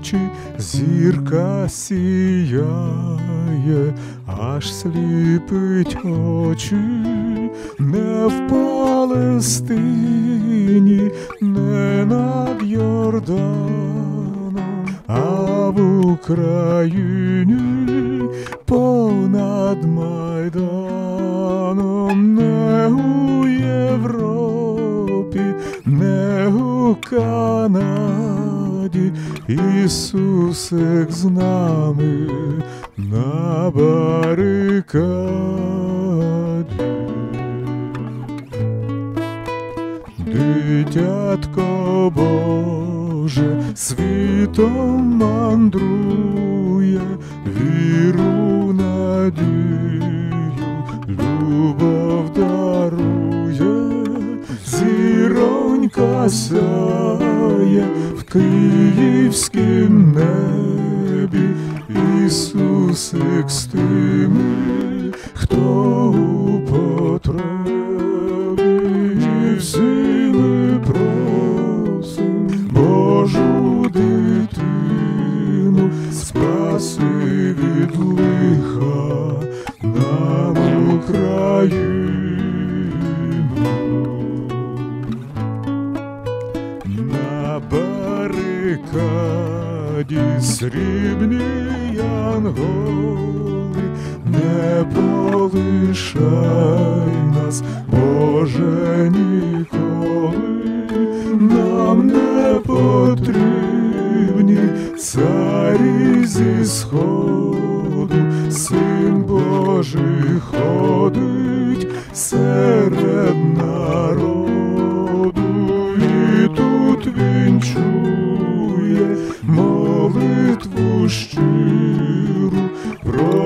ночі зірка сіяє, аж сліпить очі, не в Палестині, не над Йорданом, а в Україні понад Майданом, не у Європі, не у Канаді, Ісусик з нами на барикаді. Дитятко Боже, світом мандрує, сяє в київськім небі, Ісусик з тими, барикаді срібні янголи, не полишай нас, Боже, ніколи, нам не потрібні царі зі сходу, син Божий ходить серед народу,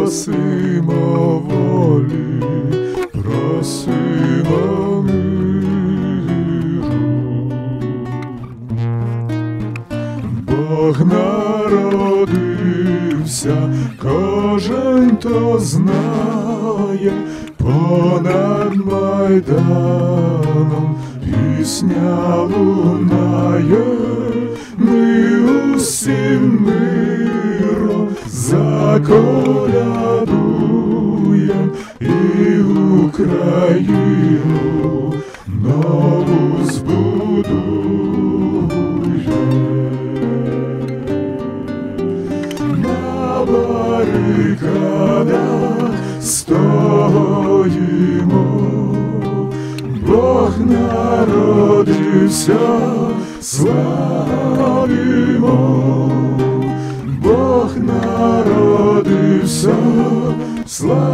просимо волі, просимо миру. Бог народився, кожен то знає, понад майданом пісня лунає, ми усім миром заколядуєм Україну нову збудуєм. На барикадах стоїмо, Бог народився, славімо, Бог народився, славімо.